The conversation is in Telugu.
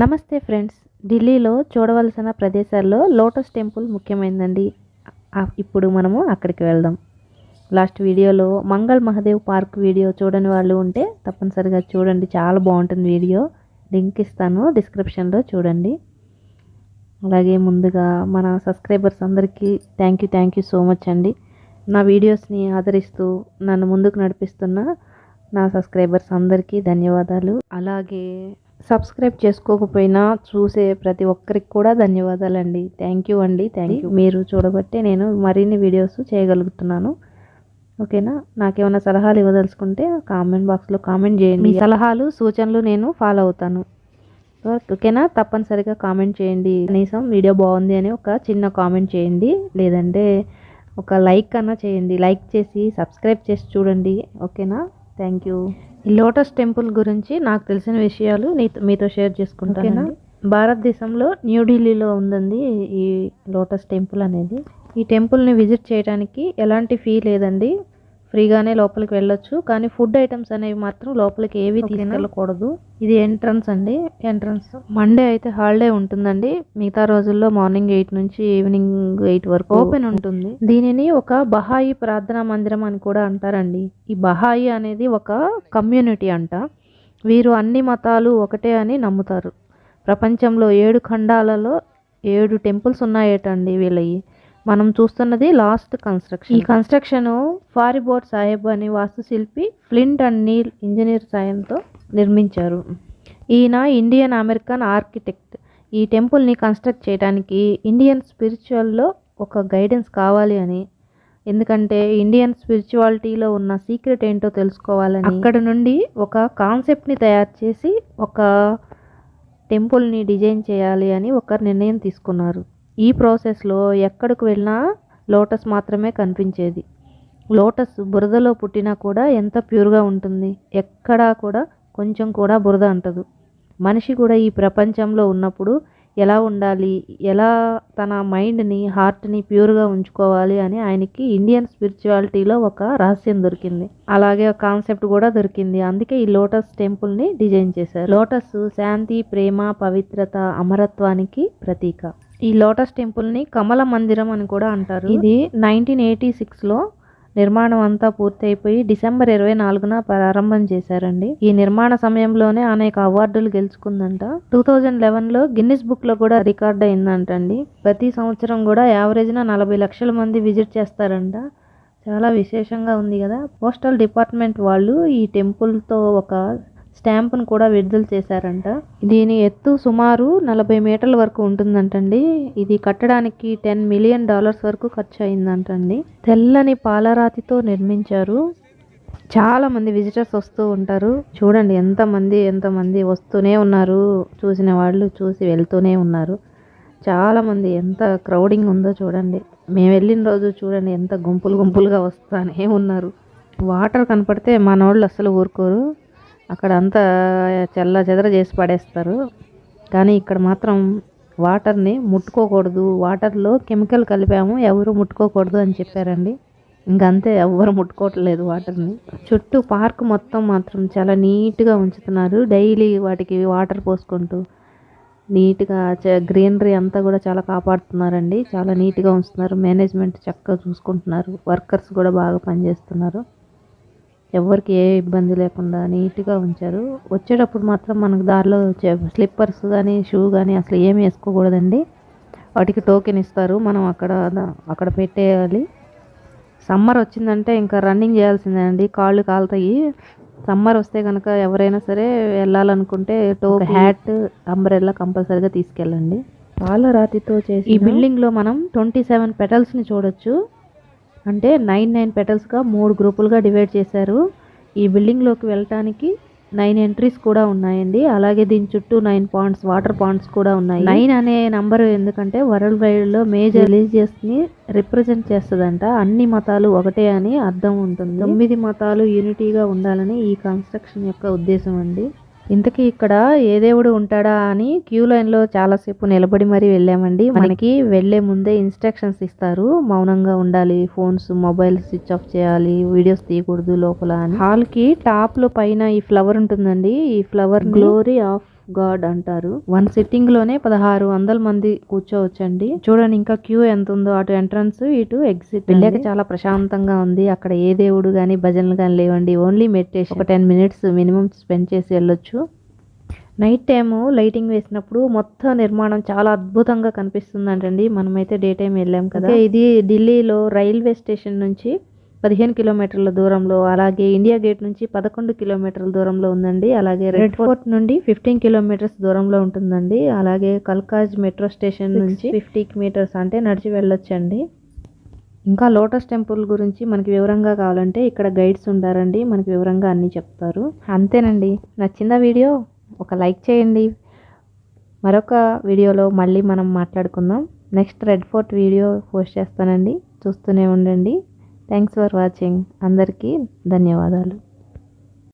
నమస్తే ఫ్రెండ్స్. ఢిల్లీలో చూడవలసిన ప్రదేశాల్లో లోటస్ టెంపుల్ ముఖ్యమైనదండి ఇప్పుడు మనము అక్కడికి వెళ్దాం. లాస్ట్ వీడియోలో మంగళ్ మహదేవ్ పార్క్ వీడియో చూడని వాళ్ళు ఉంటే తప్పనిసరిగా చూడండి. చాలా బాగుంటుంది వీడియో. లింక్ ఇస్తాను డిస్క్రిప్షన్లో చూడండి. అలాగే ముందుగా మన సబ్స్క్రైబర్స్ అందరికీ thank you thank you so much అండి. నా వీడియోస్ని ఆదరిస్తూ నన్ను ముందుకు నడిపిస్తున్న నా సబ్స్క్రైబర్స్ అందరికీ ధన్యవాదాలు. అలాగే సబ్స్క్రైబ్ చేసుకోకపోయినా చూసే ప్రతి ఒక్కరికి కూడా ధన్యవాదాలండి. థ్యాంక్ యూ అండి. థ్యాంక్ యూ మీరు చూడబట్టే నేను మరిన్ని వీడియోస్ చేయగలుగుతున్నాను. ఓకేనా? నాకేమైనా సలహాలు ఇవ్వదలుచుకుంటే కామెంట్ బాక్స్లో కామెంట్ చేయండి. మీ సలహాలు సూచనలు నేను ఫాలో అవుతాను. ఓకేనా? తప్పనిసరిగా కామెంట్ చేయండి. కనీసం వీడియో బాగుంది అని ఒక చిన్న కామెంట్ చేయండి. లేదంటే ఒక లైక్ అన్నా చేయండి. లైక్ చేసి సబ్స్క్రైబ్ చేసి చూడండి. ఓకేనా? థ్యాంక్ యూ ఈ లోటస్ టెంపుల్ గురించి నాకు తెలిసిన విషయాలు మీతో షేర్ చేసుకుంటాను భారతదేశంలో న్యూఢిల్లీలో ఉందండి ఈ లోటస్ టెంపుల్ అనేది. ఈ టెంపుల్ని విజిట్ చేయడానికి ఎలాంటి ఫీ లేదండి. ఫ్రీగానే లోపలికి వెళ్ళొచ్చు. కానీ ఫుడ్ ఐటమ్స్ అనేవి మాత్రం లోపలికి ఏవి తీసుకెళ్ళకూడదు. ఇది ఎంట్రన్స్ అండి. ఎంట్రన్స్. మండే అయితే హాలిడే ఉంటుందండి. మిగతా రోజుల్లో మార్నింగ్ ఎయిట్ నుంచి ఈవినింగ్ ఎయిట్ వరకు ఓపెన్ ఉంటుంది. దీనిని ఒక బహాయి ప్రార్థనా మందిరం అని కూడా అంటారండి. ఈ బహాయి అనేది ఒక కమ్యూనిటీ అంట. వీరు అన్ని మతాలు ఒకటే అని నమ్ముతారు. ప్రపంచంలో ఏడు ఖండాలలో ఏడు టెంపుల్స్ ఉన్నాయటండి వీళ్ళవి మనం చూస్తున్నది లాస్ట్ కన్స్ట్రక్షన్ ఈ కన్స్ట్రక్షన్ ఫారిబోర్డ్ సాహెబ్ అనే వాస్తుశిల్పి ఫ్లింట్ అండ్ నీల్ ఇంజనీర్ సాయంతో నిర్మించారు. ఈయన ఇండియన్ అమెరికన్ ఆర్కిటెక్ట్. ఈ టెంపుల్ని కన్స్ట్రక్ట్ చేయడానికి ఇండియన్ స్పిరిచువల్లో ఒక గైడెన్స్ కావాలి అని. ఎందుకంటే ఇండియన్ స్పిరిచువాలిటీలో ఉన్న సీక్రెట్ ఏంటో తెలుసుకోవాలని. అక్కడ నుండి ఒక కాన్సెప్ట్ని తయారు చేసి ఒక టెంపుల్ని డిజైన్ చేయాలి అని ఒక నిర్ణయం తీసుకున్నారు. ఈ ప్రాసెస్లో ఎక్కడికి వెళ్ళినా లోటస్ మాత్రమే కనిపించేది. లోటస్ బురదలో పుట్టినా కూడా ఎంత ప్యూర్గా ఉంటుంది ఎక్కడా కూడా కొంచెం కూడా బురద అంటదు. మనిషి కూడా ఈ ప్రపంచంలో ఉన్నప్పుడు ఎలా ఉండాలి ఎలా తన మైండ్ని హార్ట్ని ప్యూర్గా ఉంచుకోవాలి అని ఆయనకి ఇండియన్ స్పిరిచువాలిటీలో ఒక రహస్యం దొరికింది. అలాగే ఒక కాన్సెప్ట్ కూడా దొరికింది. అందుకే ఈ లోటస్ టెంపుల్ని డిజైన్ చేశారు. లోటస్ శాంతి ప్రేమ పవిత్రత అమరత్వానికి ప్రతీక. ఈ లోటస్ టెంపుల్ని కమల మందిరం అని కూడా అంటారు. ఇది నైన్టీన్ ఎయిటీ సిక్స్లో నిర్మాణం అంతా పూర్తయిపోయి డిసెంబర్ ఇరవై నాలుగున ప్రారంభం చేశారండి. ఈ నిర్మాణ సమయంలోనే అనేక అవార్డులు గెలుచుకుందంట. టూ థౌజండ్ లెవెన్లో గిన్నిస్ బుక్లో కూడా రికార్డ్ అయిందంటండి. ప్రతి సంవత్సరం కూడా యావరేజ్న నలభై లక్షల మంది విజిట్ చేస్తారంట. చాలా విశేషంగా ఉంది కదా. పోస్టల్ డిపార్ట్మెంట్ వాళ్ళు ఈ టెంపుల్తో ఒక స్టాంపును కూడా విడుదల చేశారంట. దీని ఎత్తు సుమారు నలభై మీటర్ల వరకు ఉంటుందంటండి. ఇది కట్టడానికి టెన్ మిలియన్ డాలర్స్ వరకు ఖర్చు అయిందంటండి తెల్లని పాలరాతితో నిర్మించారు. చాలా మంది విజిటర్స్ వస్తూ ఉంటారు. చూడండి ఎంతమంది ఎంతమంది వస్తూనే ఉన్నారు. చూసిన వాళ్ళు చూసి వెళ్తూనే ఉన్నారు. చాలామంది ఎంత క్రౌడింగ్ ఉందో చూడండి. మేము వెళ్ళిన రోజు చూడండి ఎంత గుంపులు గుంపులుగా వస్తానే ఉన్నారు. వాటర్ కనపడితే మనోళ్ళు అసలు ఊరుకోరు. అక్కడ అంతా చల్ల చెదర చేసి పడేస్తారు. కానీ ఇక్కడ మాత్రం వాటర్ని ముట్టుకోకూడదు. వాటర్లో కెమికల్ కలిపాము ఎవరు ముట్టుకోకూడదు అని చెప్పారండి. ఇంకంతే ఎవ్వరు ముట్టుకోవట్లేదు వాటర్ని. చుట్టూ పార్క్ మొత్తం మాత్రం చాలా నీట్గా ఉంచుతున్నారు. డైలీ వాటికి వాటర్ పోసుకుంటూ నీట్గా గ్రీనరీ అంతా కూడా చాలా కాపాడుతున్నారండి. చాలా నీట్గా ఉంచుతున్నారు. మేనేజ్మెంట్ చక్కగా చూసుకుంటున్నారు. వర్కర్స్ కూడా బాగా పనిచేస్తున్నారు. ఎవరికి ఏ ఇబ్బంది లేకుండా నీట్గా ఉంచారు. వచ్చేటప్పుడు మాత్రం మనకు దారిలో స్లిప్పర్స్ కానీ షూ కానీ అసలు ఏమి వేసుకోకూడదండి. వాటికి టోకెన్ ఇస్తారు. మనం అక్కడ అక్కడ పెట్టేయాలి. సమ్మర్ వచ్చిందంటే ఇంకా రన్నింగ్ చేయాల్సిందే అండి కాళ్ళు కాలుతాయి. సమ్మర్ వస్తే కనుక ఎవరైనా సరే వెళ్ళాలనుకుంటే టోప్ హ్యాట్ అంబ్రెల్లా కంపల్సరీగా తీసుకెళ్ళండి. పాలరాతితో చేసి ఈ బిల్డింగ్లో మనం ట్వంటీ సెవెన్ పెటల్స్ని చూడొచ్చు. అంటే నైన్ నైన్ పెటల్స్గా మూడు గ్రూపులుగా డివైడ్ చేశారు. ఈ బిల్డింగ్లోకి వెళ్ళటానికి నైన్ ఎంట్రీస్ కూడా ఉన్నాయండి. అలాగే దీని చుట్టూ నైన్ పాయింట్స్ వాటర్ పాయింట్స్ కూడా ఉన్నాయి. నైన్ అనే నంబర్ ఎందుకంటే వరల్డ్ వైడ్లో మేజర్ రిలీజియస్ని రిప్రజెంట్ చేస్తుందంట. అన్ని మతాలు ఒకటే అని అర్థం ఉంటుంది. తొమ్మిది మతాలు యూనిటీగా ఉండాలని ఈ కన్స్ట్రక్షన్ యొక్క ఉద్దేశం అండి. ఇంతకీ ఇక్కడ ఏ దేవుడు ఉంటాడా అని క్యూ లైన్లో చాలాసేపు నిలబడి మరీ వెళ్ళామండి. మనకి వెళ్ళే ముందే ఇన్స్ట్రక్షన్స్ ఇస్తారు. మౌనంగా ఉండాలి ఫోన్స్ మొబైల్ స్విచ్ ఆఫ్ చేయాలి వీడియోస్ తీయకూడదు లోపల అని. హాల్కి టాప్లో పైన ఈ ఫ్లవర్ ఉంటుందండి. ఈ ఫ్లవర్ గ్లోరీ ఆఫ్ గాడ్ అంటారు. వన్ సిట్టింగ్లోనే పదహారు వందల మంది కూర్చోవచ్చండి. చూడండి ఇంకా క్యూ ఎంత ఉందో అటు ఎంట్రన్స్ ఇటు ఎగ్జిట్ వెళ్ళాక చాలా ప్రశాంతంగా ఉంది. అక్కడ ఏ దేవుడు గాని భజనలు గాని లేవండి. Only meditation. ఒక టెన్ మినిట్స్ మినిమం స్పెండ్ చేసి వెళ్ళొచ్చు. నైట్ టైము లైటింగ్ వేసినప్పుడు మొత్తం నిర్మాణం చాలా అద్భుతంగా కనిపిస్తుందంటండి. మనమైతే డే టైం వెళ్ళాం కదా. ఇది ఢిల్లీలో రైల్వే స్టేషన్ నుంచి పదిహేను కిలోమీటర్ల దూరంలో అలాగే ఇండియా గేట్ నుంచి పదకొండు కిలోమీటర్ల దూరంలో ఉందండి. అలాగే రెడ్ ఫోర్ట్ నుండి ఫిఫ్టీన్ కిలోమీటర్స్ దూరంలో ఉంటుందండి. అలాగే కల్కాజ్ మెట్రో స్టేషన్ నుంచి ఫిఫ్టీ మీటర్స్ అంటే నడిచి వెళ్ళొచ్చండి. ఇంకా లోటస్ టెంపుల్ గురించి మనకి వివరంగా కావాలంటే ఇక్కడ గైడ్స్ ఉంటారండి మనకి వివరంగా అన్నీ చెప్తారు. అంతేనండి. నచ్చిందా వీడియో ఒక లైక్ చేయండి. మరొక వీడియోలో మళ్ళీ మనం మాట్లాడుకుందాం. Next Red Fort video post చేస్తానండి. చూస్తూనే ఉండండి. థ్యాంక్స్ ఫర్ వాచింగ్ అందరికీ ధన్యవాదాలు.